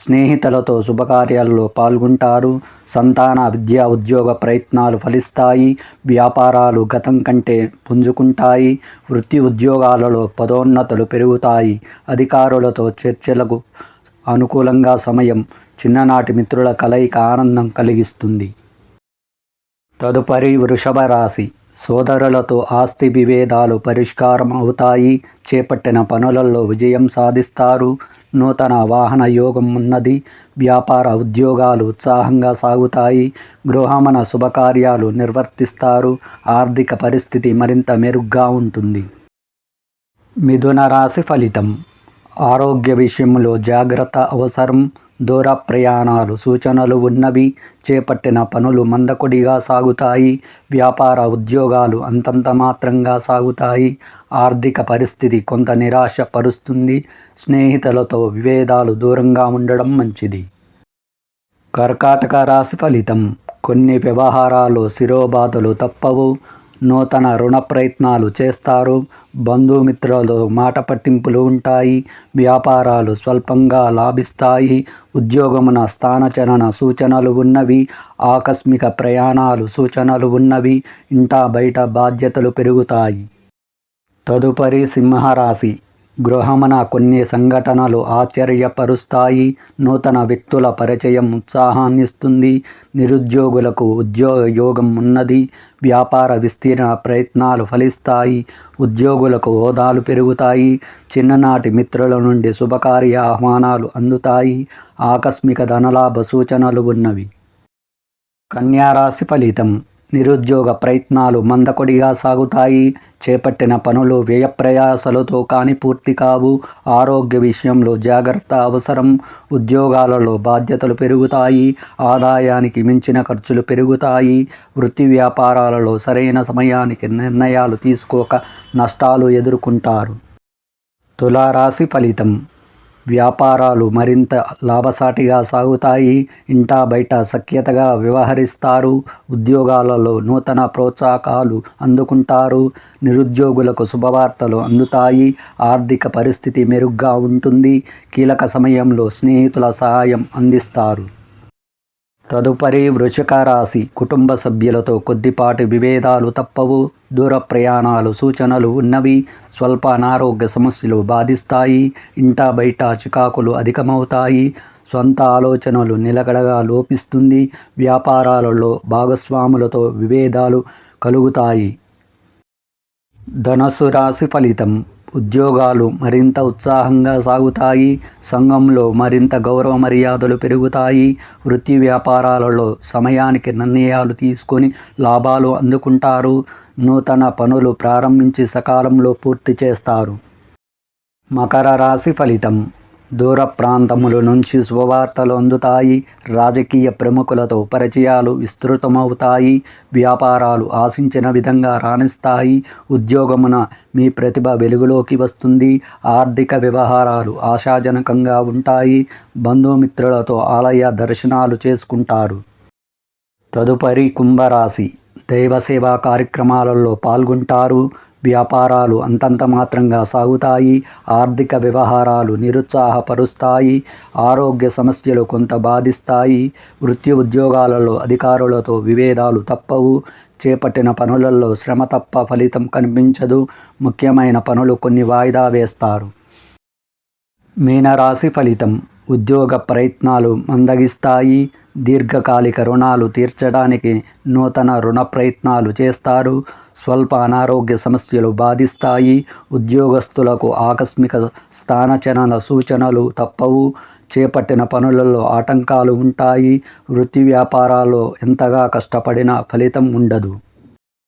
స్నేహితులతో శుభకార్యాల్లో పాల్గొంటారు. సంతాన విద్యా ఉద్యోగ ప్రయత్నాలు ఫలిస్తాయి. వ్యాపారాలు గతం కంటే పుంజుకుంటాయి. వృత్తి ఉద్యోగాలలో పదోన్నతులు పెరుగుతాయి. అధికారులతో చర్చలకు అనుకూలంగా సమయం చిన్ననాటి మిత్రుల కలయిక ఆనందం కలిగిస్తుంది. తదుపరి వృషభ రాశి. సోదరులతో ఆస్తి విభేదాలు పరిష్కారం అవుతాయి. చేపట్టిన పనులలో విజయం సాధిస్తారు. నూతన వాహన యోగం ఉన్నది. వ్యాపార ఉద్యోగాలు ఉత్సాహంగా సాగుతాయి. గృహమన శుభకార్యాలు నిర్వర్తిస్తారు. ఆర్థిక పరిస్థితి మరింత మెరుగ్గా ఉంటుంది. మిథున రాశి ఫలితం. ఆరోగ్య విషయంలో జాగ్రత్త అవసరం. దూర ప్రయాణాలు సూచనలు ఉన్నవి చేపట్టిన పనులు మందకొడిగా సాగుతాయి. వ్యాపార ఉద్యోగాలు అంతంత మాత్రంగా సాగుతాయి. ఆర్థిక పరిస్థితి కొంత నిరాశ పరుస్తుంది స్నేహితులతో విభేదాలు దూరంగా ఉండడం మంచిది. కర్కాటక రాశి ఫలితం. కొన్ని వ్యవహారాలు శిరోబాధలు తప్పవు. నూతన రుణ ప్రయత్నాలు చేస్తారు. బంధుమిత్రులతో మాట పట్టింపులు ఉంటాయి. వ్యాపారాలు స్వల్పంగా లాభిస్తాయి. ఉద్యోగమున స్థానచలన సూచనలు ఉన్నవి. ఆకస్మిక ప్రయాణాలు సూచనలు ఉన్నవి. ఇంటా బయట బాధ్యతలు పెరుగుతాయి. తదుపరి సింహరాశి. గృహమున కొన్ని సంఘటనలు ఆశ్చర్యపరుస్తాయి. నూతన వ్యక్తుల పరిచయం ఉత్సాహాన్నిస్తుంది. నిరుద్యోగులకు ఉద్యోగ యోగం ఉన్నది. వ్యాపార విస్తీర్ణ ప్రయత్నాలు ఫలిస్తాయి. ఉద్యోగులకు హోదాలు పెరుగుతాయి. చిన్ననాటి మిత్రుల నుండి శుభకార్య ఆహ్వానాలు అందుతాయి. ఆకస్మిక ధనలాభ సూచనలు ఉన్నవి. కన్యారాశి ఫలితం. నిరుద్యోగ ప్రయత్నాలు మందకొడిగా సాగుతాయి. చేపట్టిన పనులు వ్యయప్రయాసలతో కాని పూర్తి కావు. ఆరోగ్య విషయంలో జాగ్రత్త అవసరం. ఉద్యోగాలలో బాధ్యతలు పెరుగుతాయి. ఆదాయానికి మించిన ఖర్చులు పెరుగుతాయి. వృత్తి వ్యాపారాలలో సరైన సమయానికి నిర్ణయాలు తీసుకోక నష్టాలు ఎదుర్కొంటారు. తులారాశి ఫలితం. వ్యాపారాలు మరింత లాభసాటిగా సాగుతాయి. ఇంటా బయట సఖ్యతగా వ్యవహరిస్తారు. ఉద్యోగాలలో నూతన ప్రోత్సాహకాలు అందుకుంటారు. నిరుద్యోగులకు శుభవార్తలు అందుతాయి. ఆర్థిక పరిస్థితి మెరుగ్గా ఉంటుంది. కీలక సమయంలో స్నేహితుల సహాయం అందిస్తారు. తదుపరి వృషిక రాశి కుటుంబ సభ్యులతో కొద్దిపాటి విభేదాలు తప్పవు. దూర ప్రయాణాలు సూచనలు ఉన్నవి స్వల్ప అనారోగ్య సమస్యలు బాధిస్తాయి. ఇంటా బయట చికాకులు అధికమవుతాయి. సొంత ఆలోచనలు నిలకడగా లోపిస్తుంది. వ్యాపారాలలో భాగస్వాములతో విభేదాలు కలుగుతాయి. ధనస్సు రాశి ఫలితం. ఉద్యోగాలు మరింత ఉత్సాహంగా సాగుతాయి సంఘంలో మరింత గౌరవ మర్యాదలు పెరుగుతాయి వృత్తి వ్యాపారాలలో సమయానికి నిర్ణయాలు తీసుకొని లాభాలు అందుకుంటారు నూతన పనులు ప్రారంభించి సకాలంలో పూర్తి చేస్తారు. మకర రాశి ఫలితం దూర ప్రాంతముల నుంచి శుభవార్తలు అందుతాయి. రాజకీయ ప్రముఖులతో పరిచయాలు విస్తృతమవుతాయి. వ్యాపారాలు ఆశించిన విధంగా రాణిస్తాయి. ఉద్యోగమున మీ ప్రతిభ వెలుగులోకి వస్తుంది. ఆర్థిక వ్యవహారాలు ఆశాజనకంగా ఉంటాయి. బంధుమిత్రులతో ఆలయ దర్శనాలు చేసుకుంటారు. తదుపరి కుంభరాశి. దైవసేవా కార్యక్రమాలలో పాల్గొంటారు. వ్యాపారాలు అంతంత మాత్రంగా సాగుతాయి ఆర్థిక వ్యవహారాలు నిరుత్సాహపరుస్తాయి ఆరోగ్య సమస్యలు కొంత బాధిస్తాయి వృత్తి ఉద్యోగాలలో అధికారులతో విభేదాలు తప్పవు చేపట్టిన పనులలో శ్రమ తప్ప ఫలితం కనిపించదు ముఖ్యమైన పనులు కొన్ని వాయిదా వేస్తారు. మీనరాశి ఫలితం ఉద్యోగ ప్రయత్నాలు మందగిస్తాయి. దీర్ఘకాలిక రుణాలు తీర్చడానికి నూతన రుణ ప్రయత్నాలు చేస్తారు. స్వల్ప అనారోగ్య సమస్యలు బాధిస్తాయి. ఉద్యోగస్తులకు ఆకస్మిక స్థానచలన సూచనలు తప్పవు. చేపట్టిన పనులలో ఆటంకాలు ఉంటాయి. వృత్తి వ్యాపారాల్లో ఎంతగా కష్టపడినా ఫలితం ఉండదు.